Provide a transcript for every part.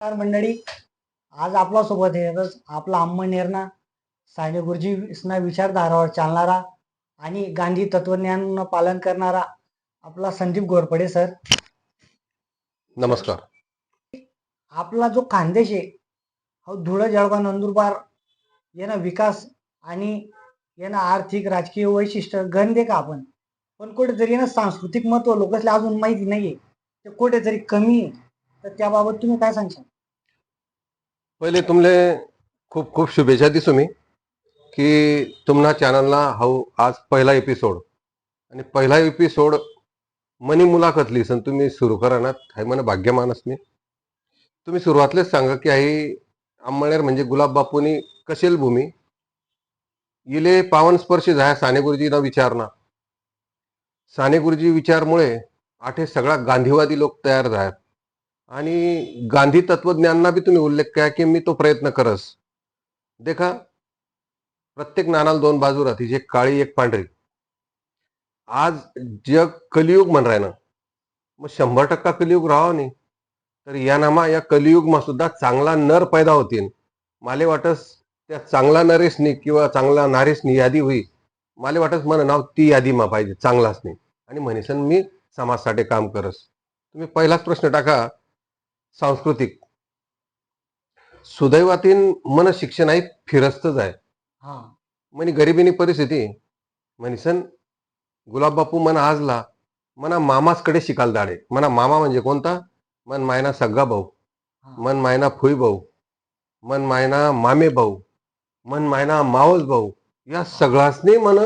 नमस्कार मंडळी. आज आपला सोबत आहे आपला अंमनेरना साने गुरुजींना विचारधारावर चालणारा आणि गांधी तत्वज्ञान पालन करणारा आपला संदीप घोरपडे सर. नमस्कार. आपला जो खानदेश आहे हा धुळं जळगाव नंदुरबार यांना विकास आणि यांना आर्थिक राजकीय वैशिष्ट्य गण का आपण? पण कुठेतरी ना सांस्कृतिक महत्त्व लोकांना अजून माहिती नाहीये. ते कुठेतरी कमी आहे. तर त्याबाबत तुम्ही काय सांगशाल? पहिले तुमले खूप खूप शुभेच्छा दिसू मी की तुमना चॅनलला हाऊ आज पहिला एपिसोड आणि पहिला एपिसोड मनी मुलाखत लिसन तुम्ही सुरू करा ना हाय मला भाग्यमानच मी. तुम्ही सुरुवातलेच सांगा की आई अंमळनेर म्हणजे गुलाब बापूनी कशेल भूमी? इले पावन स्पर्शी झाया साने गुरुजीना विचारणा. साने गुरुजी विचारमुळे आठे सगळा गांधीवादी लोक तयार झाल्यात आणि गांधी तत्वज्ञानना बी तुम्ही उल्लेख करा की मी तो प्रयत्न करस. देखा प्रत्येक नाणाला दोन बाजू राहते एक काळी एक पांढरी. आज जग कलियुग म्हण ना मग शंभर टक्का कलियुग राहावं नाही तर या नामा या कलियुगमा सुद्धा चांगला नर पैदा होतील माले वाटस त्या चांगला नरेशनी किंवा चांगला नारेशनी यादी होई. माले वाटस मन नाव ती यादी मा पाहिजे चांगलाच नाही आणि म्हणेसन मी समाजसाठी काम करस. तुम्ही पहिलाच प्रश्न टाका सांस्कृतिक. सुदैवातीन मन शिक्षण आहे फिरस्तच आहे. म्हणे गरिबीनी परिस्थिती म्हणसन गुलाब बापू मन आजला मना मामासकडे शिकाल दाडे. मना मामा म्हणजे कोणता? मन मायना सग्गा भाऊ. मन मायना फुई भाऊ. मन मायना मामे भाऊ. मन मायना मावस भाऊ. या सगळ्यासनी मन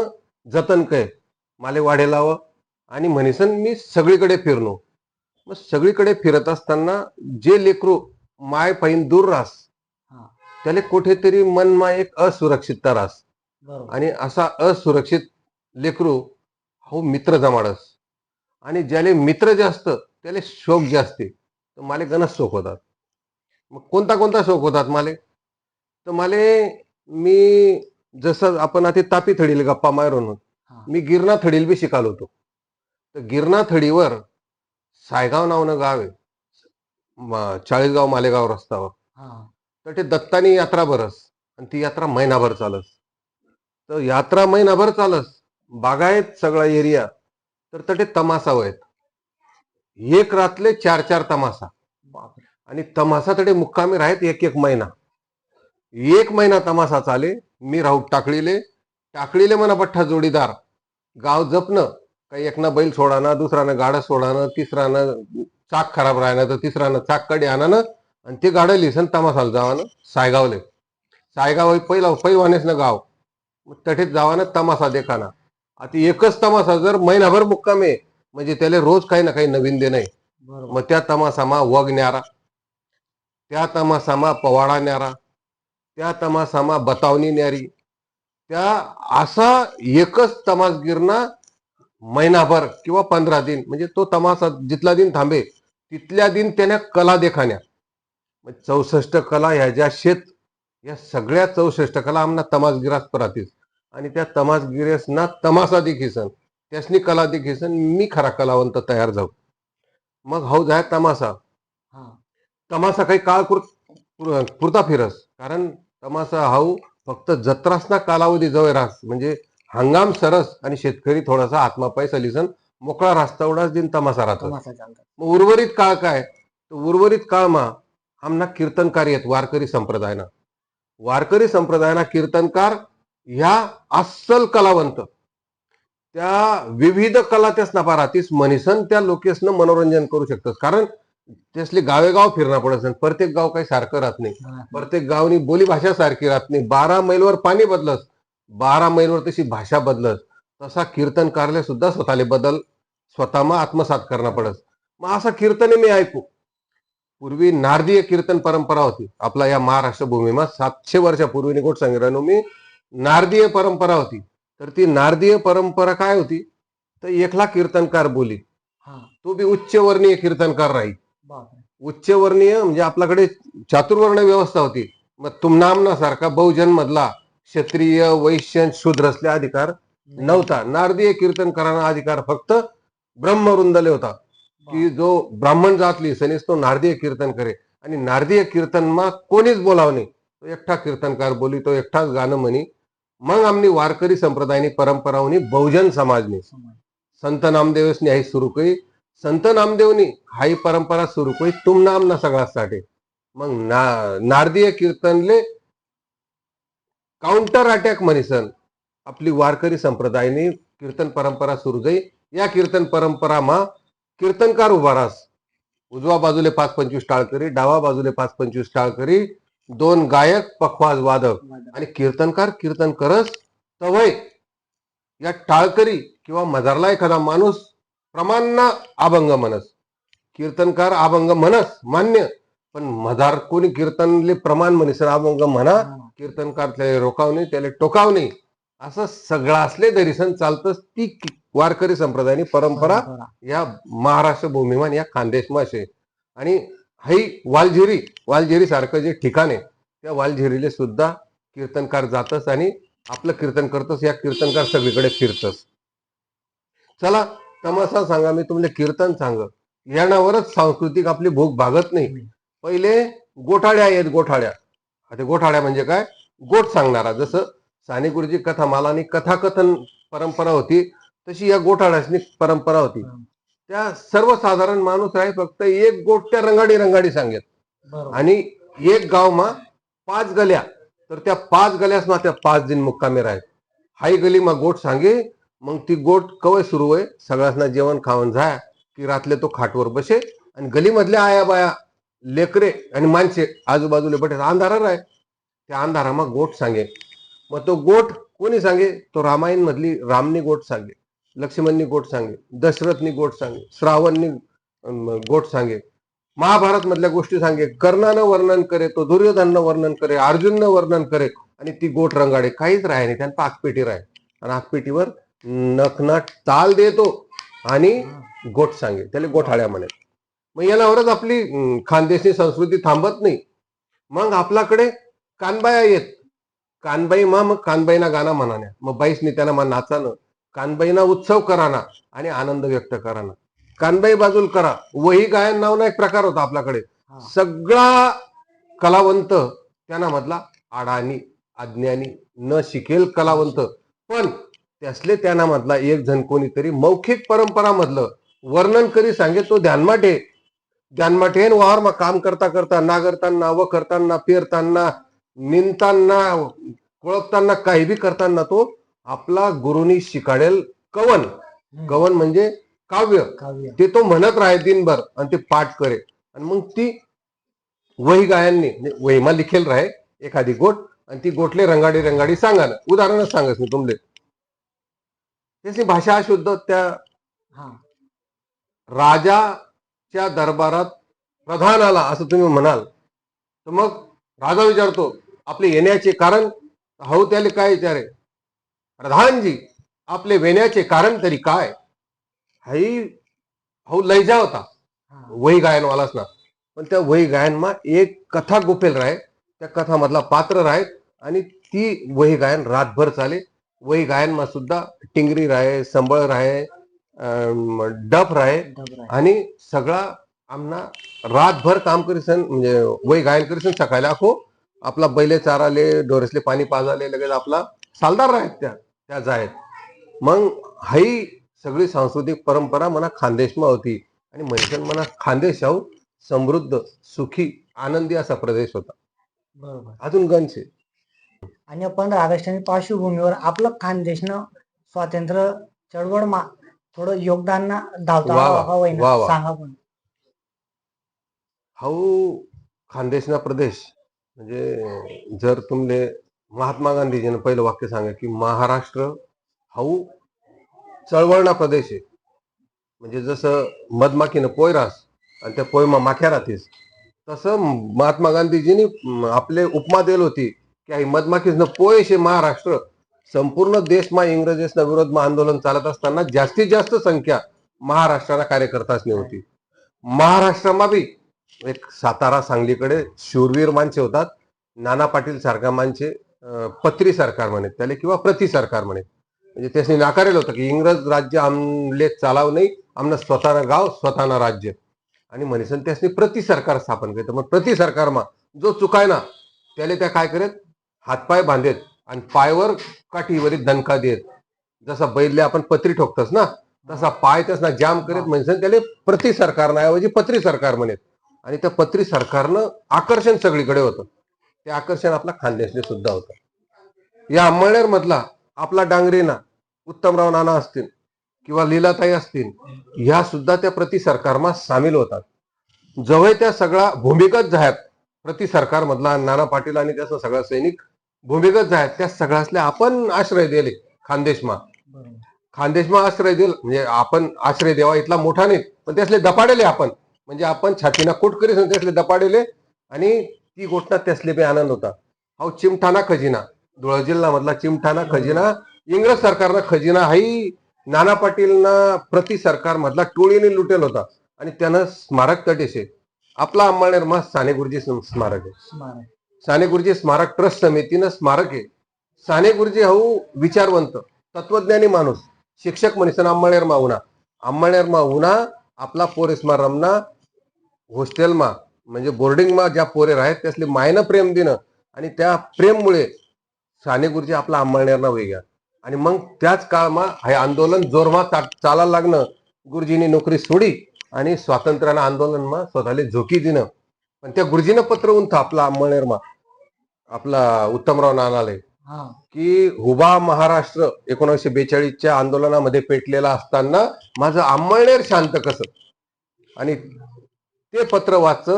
जतन काय. माले वाढेलावं आणि म्हणीसन मी सगळीकडे फिरलो मग सगळीकडे फिरत असताना जे लेकरू माय पाहिन दूर रास हा. त्याला कुठेतरी मनमा एक असुरक्षितता रास बरोबर. आणि असा असुरक्षित लेकरू हो मित्र जमाडस. आणि ज्याले मित्र जास्त त्याले शोक जास्ती तर माले गणच शोक होतात. मग कोणता कोणता शोक होतात माले? तर माले मी जसं आपण आता तापी थडील गप्पा मारून. मी गिरणा थडील बी शिकाल होतो. तर गिरणा थडीवर सायगाव नावनं गाव. आहे म- चाळीसगाव मालेगाव रस्त्यावर हा. तर ते दत्तानी यात्रा भरस. आणि ती यात्रा महिनाभर चालस. तर यात्रा महिनाभर चालस. बागायत सगळा एरिया. तर तटे तमासा वयत. एक रातले चार चार तमासा. बापरे. आणि तमासा तडे मुक्कामी राहत एक एक महिना. एक महिना तमासा चाले. मी राहू टाकळीले. टाकळीले म्हणा पठ्ठा जोडीदार. गाव जपणं. काही एकना बैल सोडाना दुसरानं गाडं सोडानं तिसरानं चाक खराब राहणं तर तिसरानं चाककडे आणानं आणि ते गाडं लिसन तमासाला जावानं सायगावले. सायगाव हे पहिला पैवानेच ना गाव तठेच जावानं तमासा देखाना. आता एकच तमासा जर महिनाभर मुक्काम आहे म्हणजे त्याला रोज काही ना काही नवीन दे नाही मग त्या तमासामा वग न्यारा. त्या तमासामा पवाडा न्यारा. त्या तमासामा बतावणी न्यारी. त्या असा एकच तमासगीरना महिनाभर किंवा पंधरा दिन म्हणजे तो तमासा जिथला दिन थांबे तिथल्या दिन त्याने कला देखाण्या. चौसष्ट कला ह्याच्या शेत या सगळ्या चौसष्ट कला आमना तमासगिरास परातीस आणि त्या तमासगिरेसना तमासा देखीसन त्यासनी कला देखीसन मी खरा कलावंत तयार जाऊ मग हाऊ जाय तमासा. हा. तमासा काही काळ पुर पुर- पुरता फिरस. कारण तमासा हाऊ फक्त जत्रासना कालावधी जवळ रास म्हणजे हंगाम सरस आणि शेतकरी थोडासा आत्मा पैसा लिसन मोकळा रास्ता एवढाच दिन तमासा राहतो मग उर्वरित काळ काय? उर्वरित काळमा आमना कीर्तनकार येत वारकरी संप्रदायना. वारकरी संप्रदायना कीर्तनकार ह्या अस्सल कलावंत. त्या विविध कला त्यासना पारा तीस मनीसन त्या लोकेसनं मनोरंजन करू शकतात. कारण त्यासले गावेगाव फिरणं पडत प्रत्येक गाव काही सारखं राहत नाही. प्रत्येक गावनी बोली भाषा सारखी राहत नाही. बारा मैलवर पाणी बदलत. बारा मैलवर तशी भाषा बदलत तसा कीर्तनकारले सुद्धा स्वतःले बदल स्वतःमा आत्मसात करणं पडत मग असा कीर्तने मी ऐकू. पूर्वी नारदीय कीर्तन परंपरा होती. आपला या महाराष्ट्र भूमीमा सातशे वर्षापूर्वी निकोट संग्रह मी नारदीय परंपरा होती. तर ती नारदीय परंपरा काय होती? तर एकला कीर्तनकार बोली. हा. तो बी उच्चवर्णीय कीर्तनकार राहील. उच्चवर्णीय म्हणजे आपल्याकडे चातुर्वर्ण व्यवस्था होती. मग तुमनामना सारखा बहुजन मधला क्षत्रिय वैश्य शूद्र असले अधिकार नव्हता. नारदीय कीर्तनकारांना अधिकार फक्त ब्रह्मवृंदले होता. की जो ब्राह्मण जातली सनीस तो नारदीय कीर्तन करे. आणि नारदीय कीर्तनमा कोणीच बोलाव नाही. तो एकटा कीर्तनकार बोली तो एकटाच गाणं म्हणी. मग आमनी वारकरी संप्रदायनी परंपरावनी बहुजन समाजनी. समाज. संत नामदेवसनी हाई सुरू करी. संत नामदेवनी हाई परंपरा सुरू करी. तुम नाम ना सगळ्यासाठी मग ना नारदीय कीर्तनले काउंटर अटॅक म्हणीसन आपली वारकरी संप्रदायनी कीर्तन परंपरा सुरू जाई. या कीर्तन परंपरामा कीर्तनकार उभा राहस उजवा बाजूले पाच पंचवीस टाळकरी डावा बाजूले पाच पंचवीस टाळकरी दोन गायक पखवाज वादक. आणि कीर्तनकार कीर्तन करस तवय या टाळकरी किंवा मजारला एखादा माणूस प्रमाणना अभंग म्हणस. कीर्तनकार अभंग म्हणस मान्य. पण मजार कोणी कीर्तनले प्रमाण म्हणीसन अभंग म्हणा. कीर्तनकार त्याला रोकाव नाही त्याला टोकाव नाही असं सगळं असले दरीसन चालतच ती वारकरी संप्रदायानी परंपरा या महाराष्ट्र भूमिमान या खानदेशमा शे. आणि हाई वालझिरी वालझिरी सारखं जे ठिकाण आहे त्या वालझिरीले सुद्धा कीर्तनकार जातच आणि आपलं कीर्तन करतस या कीर्तनकार सगळीकडे फिरतस चला तमासा सांगा मी तुमले कीर्तन सांग यानावरच सांस्कृतिक आपली भूक भागत नाही. पहिले गोठाड्या आहेत गोठाड्या. आता गोठाड्या म्हणजे काय? गोट सांगणारा. जसं साने गुरुजी कथा मालानी कथाकथन परंपरा होती तशी या गोठाड्यासनी परंपरा होती. त्या सर्वसाधारण माणूस आहे फक्त एक गोट त्या रंगाडी रंगाडी सांगेत बरोबर. आणि एक गावमा पाच गल्या. तर त्या पाच गल्यास मा त्या पाच दिन मुक्कामी राहत हाई गली मा गोट सांगे मग ती गोट कवय सुरू होय सगळ्यासना जेवण खावण जाय की रातले तो खाटवर बसे आणि गलीमधल्या आया बाया लेकरे आणि माणसे आजूबाजूला बटे अंधारा राय त्या अंधारामा गोट सांगे. मग तो गोट कोणी सांगे? तो रामायण मधली रामनी गोट सांगे लक्ष्मणनी गोट सांगे दशरथनी गोट सांगे श्रावणनी गोट सांगे. महाभारत मधल्या गोष्टी सांगे. कर्णानं वर्णन करे तो दुर्योधननं वर्णन करे अर्जुननं वर्णन करे आणि ती गोट रंगाडे. काहीच राहे नाही त्यांना आगपेटी राहे आणि आगपेटीवर नखनाट ताल देतो आणि गोट सांगे. त्याला गोठाळ्या म्हणे. मग यालावरच आपली खानदेशी संस्कृती थांबत नाही. मग आपल्याकडे कानबाया येत. कानबाई मा मग कानबाईना गाणं म्हणाने मग बाईसनी त्यांना मग नाचानं. कानबाईना उत्सव कराना आणि आनंद व्यक्त कराना. कानबाई बाजूल करा. वही गायन नावना एक प्रकार होता आपल्याकडे. सगळा कलावंत त्यांना मधला आडानी अज्ञानी न शिकेल कलावंत. पण त्यासले त्यांना मधला एक जण कोणीतरी मौखिक परंपरा मधलं वर्णन करी सांगे तो ध्यानमा वावरमा काम करता करता नागरताना व करताना पेरताना निंदताना कोळपताना काही बी करताना तो आपला गुरुनी शिकाडेल कवन. कवन म्हणजे काव्य. काव्य. ते तो म्हणत राहे दिनभर आणि ते पाठ करे. आणि मग ती वही गायांनी म्हणजे वहीमा लिखेल राहे एखादी गोट आणि ती गोटले रंगाडी रंगाडी सांगा ना उदाहरणच सांगस मी तुमले. त्याची भाषा शुद्ध त्या हा. राजाच्या दरबारात प्रधान आला असं तुम्ही म्हणाल तर मग राजा विचारतो आपले येण्याचे कारण? हो त्याले काय विचारे? प्रधानजी आपले वेण्याचे कारण तरी काय? हाई हो लैजा होता. वही गायनवालाच ना. पण त्या वही गायनमा एक कथा गुपेल राहे त्या कथा मधला पात्र राहे आणि ती वही गायन रातभर चाले. वही गायनमा सुद्धा टिंगरी राहे संबळ राहे डफ राहे. आणि सगळा आमना रातभर काम करीसन म्हणजे वही गायन करीसन सकाळी आखो आपला बैले चाराले डोरेसले पाणी पाजाले लगेच आपला सालदार राहत त्या त्या जायत. मग हाई सगळी सांस्कृतिक परंपरा मना खानदेशमा होती आणि मनशन मना खानदेश हाऊ समृद्ध सुखी आनंदी असा प्रदेश होता. बरोबर. अजून गणशे आणि पंधरा ऑगस्टच्या पार्श्वभूमीवर आपलं खानदेशनं स्वातंत्र्य चळवळमा थोडं योगदान ना धावता वा वा, हवंय वा ना वा. सांगा पण. हाऊ खानदेशना प्रदेश. म्हणजे जर तुमले महात्मा गांधीजीनं पहिलं वाक्य सांगा की महाराष्ट्र हाऊ चळवळणा प्रदेश आहे. म्हणजे जसं मधमाखीनं पोय राहस आणि त्या पोयमा माख्या राहतीस तसं महात्मा गांधीजींनी म, आपले उपमा दिली होती की आई मधमाखीसनं पोय शे महाराष्ट्र. संपूर्ण देशमा इंग्रजेसना विरोधमा आंदोलन चालत असताना जास्तीत जास्त संख्या महाराष्ट्राला कार्यकर्ताच होती. महाराष्ट्रमा बी एक सातारा सांगलीकडे शूरवीर माणसे होतात. नाना पाटील सारख्या माणसे पत्री सरकार म्हणे त्याला किंवा प्रति सरकार म्हणे. म्हणजे त्याने नाकारेल होतं की इंग्रज राज्य आमले चालाव नाही आमनं स्वतःनं गाव स्वतःनं राज्य. आणि म्हणसन त्यासनी प्रति सरकार स्थापन केलं. मग प्रति सरकारमा जो चुकाय ना त्याला त्या काय करेत? हातपाय बांधेत. आणि पायवर काठीवरील दणका देत. जसा बैलले आपण पत्री ठोकतस ना तसा पाय तस ना जाम करीत म्हणसन त्याला प्रति सरकार ऐवजी पत्री सरकार म्हणत. आणि त्या पत्री सरकारनं आकर्षण सगळीकडे होतं. ते आकर्षण आपला खानदेशने सुद्धा होतं. या अंमळनेर मधला आपला डांगरेना उत्तमराव नाना असतील किंवा लीलाताई असतील ह्या सुद्धा त्या प्रति सरकारमा सामील होतात. जवळ त्या सगळा भूमिगत जाह्यात प्रति सरकार मधला नाना पाटील आणि त्याचा सगळा सैनिक भूमिगत जाह्यात त्या सगळ्यासले आपण आश्रय दिले खानदेशमा. खानदेशमा आश्रय दिल म्हणजे आपण आश्रय देवा इथला मोठा नाही पण त्यासले दपाडेले आपण. म्हणजे आपण छातीना कोट आणि त्यासले दपाडेले आणि ती गोष्ट त्यासले बी आनंद होता. हा चिमठाना खजिना धुळा जिल्हा मधला चिमठाना खजिना इंग्रज सरकारनं खजिना हाही नाना पाटीलना प्रति सरकार मधला टोळीने लुटेल होता. आणि त्यानं स्मारक तटेशे. आपला अंमळनेर मा साने गुरुजी स्मारक आहे. साने गुरुजी स्मारक ट्रस्ट समितीनं स्मारक आहे साने गुरुजी हाऊ विचारवंत तत्वज्ञानी माणूस शिक्षक म्हणसन अंमळनेर माहुना उना माहुना आपला पोरेसमा रमना हॉस्टेलमा म्हणजे बोर्डिंगमा ज्या पोरे आहेत त्यासले मायनं प्रेम देणं आणि त्या प्रेममुळे साने गुरुजी आपला अंमळनेरना वेगळा आणि मग त्याच काळमा हे आंदोलन जोरमा चालायला लागणं. गुरुजींनी नोकरी सोडी आणि स्वातंत्र्यानं आंदोलनमा स्वतःला झोकी दिनं. पण त्या गुरुजीनं पत्र उंथ आपला अंमळनेरमा आपला उत्तमराव नानाले की हुबा महाराष्ट्र एकोणीसशे बेचाळीसच्या आंदोलनामध्ये पेटलेला असताना माझं अंमळनेर शांत कसं? आणि ते पत्र वाच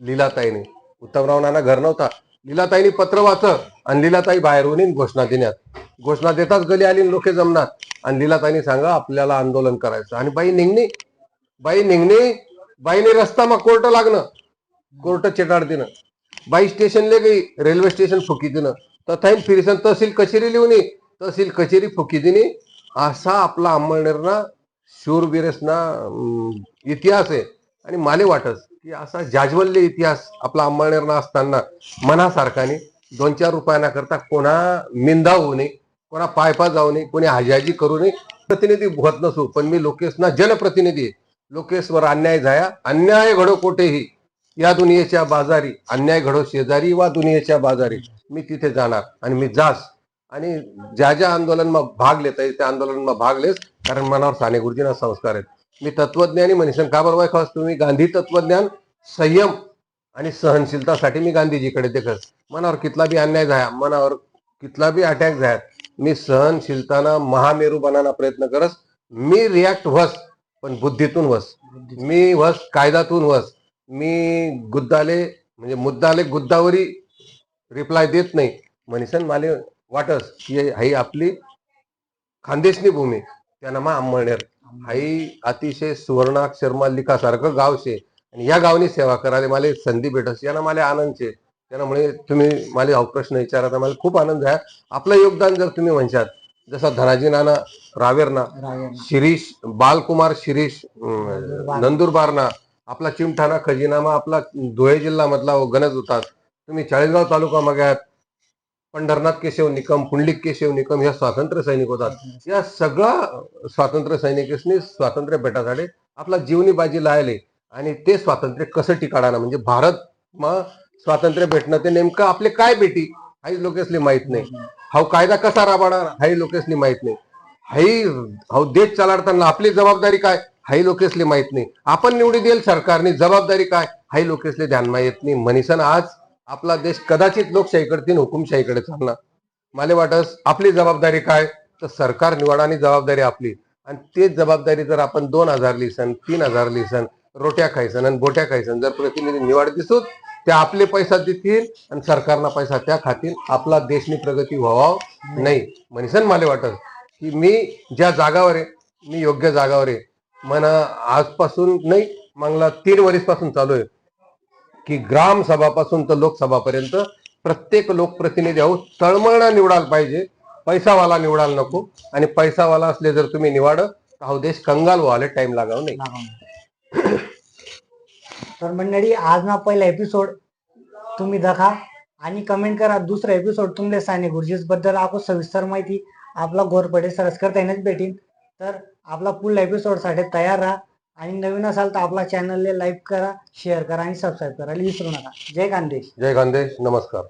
लीलाताईने उत्तमराव नाना घर नव्हता. लीलाताईने पत्र वाच आणि लीलाताई बाहेरून येईन घोषणा देण्यात. घोषणा देताच गली आली लोके जमणार. आणि लीलाताईने सांगा आपल्याला आंदोलन करायचं. आणि बाई निघणे. बाई निघणे. बाईने रस्ता मग कोर्ट लागणं. कोर्ट चेटाड देणं. बाई स्टेशनले गई रेल्वे स्टेशन फुकी देणं. तथाईन फिरसन तहसील कचेरी लिहून. तहसील कचेरी फुकी दिनी. असा आपला अंमळनेरना शूरवीरसना इतिहास आहे. आणि माले वाटस की असा जाजवल्य इतिहास आपला अंमळनेरना असताना मनासारखाने दोन चार रुपयाना करता कोणा निंदा होऊ नये कोणा पायपा जाऊ नये कोणी हाजाजी करू नये. प्रतिनिधी होत नसू पण मी लोकेशना जनप्रतिनिधी आहे. लोकेशवर अन्याय झाया अन्याय घडो कोठेही. या दुनियेच्या बाजारी अन्याय घडो शेजारी वा दुनियेच्या बाजारी मी तिथे जाणार आणि मी जास. आणि ज्या ज्या आंदोलनमा भाग लेता येईल त्या आंदोलनमा भाग लेस कारण मनावर साने गुरुजींना संस्कार आहेत. मी तत्वज्ञानी मनीसन का बरोबर खास तुम्ही? गांधी तत्वज्ञान संयम आणि सहनशीलतासाठी मी गांधीजीकडे देखत. मनावर कितला बी अन्याय झाया मनावर कितला बी अटॅक झाला मी सहनशीलताना महामेरू बनाना प्रयत्न करस. मी रिॲक्ट व्हस पण बुद्धीतून व्हस. मी वस कायदातून वस मी गुद्दाले म्हणजे मुद्दाले गुद्दावरी रिप्लाय देत नाही. म्हणीसन माले वाटस की ही आपली खानदेशनी भूमी त्यानं मा अंमळनेर हाई अतिशय सुवर्णाक्षरमा लिखासारखं गाव शे. आणि या गावनी सेवा करायला मला संधी भेटस. यानं मला आनंद शे. त्यामुळे तुम्ही मला हा प्रश्न विचारा तर मला खूप आनंद आहे आपलं योगदान जर तुम्ही म्हणशात जसं धनाजी नाना रावेरना रावेर शिरीष बालकुमार शिरीष नंदुरबारना आपला चिमठाणा खजिनामा आपला धुळे जिल्हा मधला गणज होतात तुम्ही चाळीसगाव तालुका मग्यात पंढरनाथ केशव निकम पुंडलिक केशव निकम या स्वातंत्र्य सैनिक होतात. या सगळ्या स्वातंत्र्य सैनिकांनी स्वातंत्र्य भेटासाठी आपला जीवनी बाजी लायले आणि ते स्वातंत्र्य कसं टिकाडाना म्हणजे भारत मा स्वातंत्र्य भेटणं ते नेमकं आपले काय भेटी हाही लोकेसले माहीत नाही. हा कायदा कसा राबवणार हाही लोकेसनी माहीत नाही. हाही हा देश चालवताना आपली जबाबदारी काय? हाही लोकेसले माहीत नाही. आपण निवडी देईल सरकारने जबाबदारी काय? हाही लोकेसले ध्यानमा येत नाही. म्हणीसन आज आपला देश कदाचित लोकशाहीकडे हुकुमशाहीकडे चालणार. मला वाटस आपली जबाबदारी काय? तर सरकार निवडानी जबाबदारी आपली. आणि तेच जबाबदारी जर आपण दोन हजार लिसन तीन हजार लिसन रोट्या खायसन आणि बोट्या खायसन जर प्रतिनिधी निवड दिसूत त्या आपले पैसा देतील आणि सरकारना पैसा त्या खातील. आपला देशनी प्रगती व्हावा नाही. म्हणीसन मला वाटत की मी ज्या जागावर आहे मी योग्य जागावर आहे. म्हणा आजपासून नाही मंगला तीन वर्षपासून चालू आहे. की ग्रामसभापासून तर लोकसभापर्यंत प्रत्येक लोकप्रतिनिधी आहो तळमळणा निवडायला पाहिजे. पैसावाला निवडायला नको. आणि पैसावाला असले जर तुम्ही निवाड तर हा देश कंगाल व्हायला टाइम लागाव नाही. तर मंडळी आज ना पहिला एपिसोड तुम्ही दखा आणि कमेंट करा. दुसरा एपिसोड तुमले साने गुरुजीसबद्दल आपण सविस्तर माहिती आपला घोरपडे सरस करता येण्याच भेटीन. तर आपला पुढल्या एपिसोडसाठी तयार राहा. आणि नवीन असाल तर आपला चॅनलला लाईक करा शेअर करा आणि सबस्क्राईब करायला विसरू नका. जय खानदेश जय खानदेश नमस्कार.